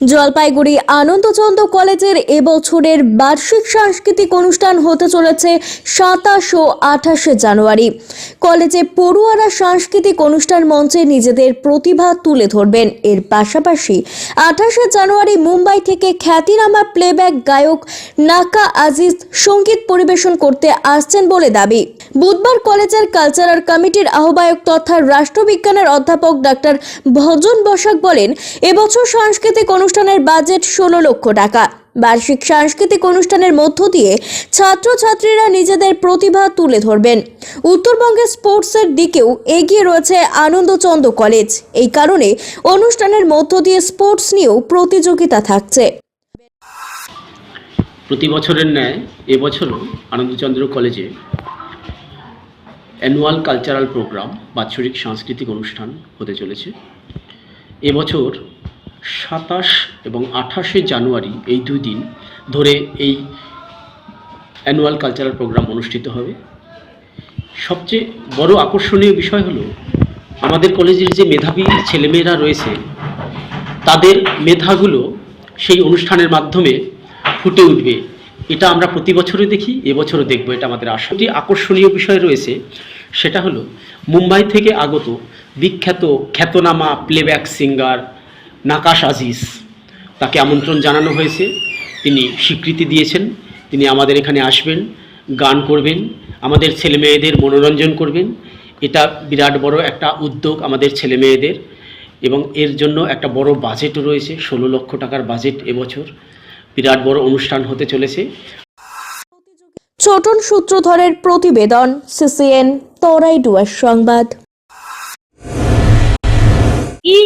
জলপাইগুড়ি আনন্দচন্দ্র কলেজের এবছরের বার্ষিক সাংস্কৃতিক অনুষ্ঠান হতে চলেছে সাতাশ ও আঠাশে জানুয়ারি। কলেজে পড়ুয়ারা সাংস্কৃতিক অনুষ্ঠান মঞ্চে নিজেদের প্রতিভা তুলে ধরবেন। এর পাশাপাশি আঠাশে জানুয়ারি মুম্বাই থেকে খ্যাতিনামা প্লেব্যাক গায়ক নাকা আজিজ সংগীত পরিবেশন করতে আসছেন বলে দাবি। বুধবার কলেজের কালচারাল কমিটির আহ্বায়ক তথা রাষ্ট্রবিজ্ঞানের অধ্যাপক ডাক্তার ভজন বসাক বলেন এবছর সাংস্কৃতিক অনুষ্ঠানের বাজেট ষোলো লক্ষ টাকা। বার্ষিক সাংস্কৃতিক অনুষ্ঠানের মধ্য দিয়ে ছাত্রছাত্রীরা নিজেদের প্রতিভা তুলে ধরবেন। উত্তরবঙ্গের স্পোর্টসের দিকেও এগিয়ে রয়েছে আনন্দচন্দ্র কলেজ। এই কারণে অনুষ্ঠানের মধ্য দিয়ে স্পোর্টস নিয়েও প্রতিযোগিতা থাকছে। প্রতি বছরের ন্যায় এবছরও আনন্দচন্দ্র কলেজে অ্যানুয়াল কালচারাল প্রোগ্রাম বাৎসরিক সাংস্কৃতিক অনুষ্ঠান হতে চলেছে। এবছর সাতাশ এবং আঠাশে জানুয়ারি এই দুই দিন ধরে এই অ্যানুয়াল কালচারাল প্রোগ্রাম অনুষ্ঠিত হবে। সবচেয়ে বড় আকর্ষণীয় বিষয় হলো, আমাদের কলেজের যে মেধাবী ছেলেমেয়েরা রয়েছে, তাদের মেধাগুলো সেই অনুষ্ঠানের মাধ্যমে ফুটে উঠবে। এটা আমরা প্রতি বছরে দেখি, এবছরও দেখব, এটা আমাদের আসলে আকর্ষণীয় বিষয় রয়েছে, সেটা হলো, মুম্বাই থেকে আগত বিখ্যাত খ্যাতনামা প্লেব্যাক সিঙ্গার নাকাশ আজিজ। তাকে আমন্ত্রণ জানানো হয়েছে। তিনি স্বীকৃতি দিয়েছেন। তিনি আমাদের এখানে আসবেন, গান করবেন, আমাদের ছেলে মেয়েদের মনোরঞ্জন করবেন। এটা বিরাট বড় একটা উদ্যোগ আমাদের ছেলে মেয়েদের এবং এর জন্য একটা বড় বাজেটও রয়েছে, ষোলো লক্ষ টাকার বাজেট এবছর। বিরাট বড় অনুষ্ঠান হতে চলেছে। ছোটন সূত্রধরের প্রতিবেদন, সিসিএন, তরাই ডুয়ার সংবাদ।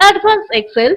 Advanced Excel.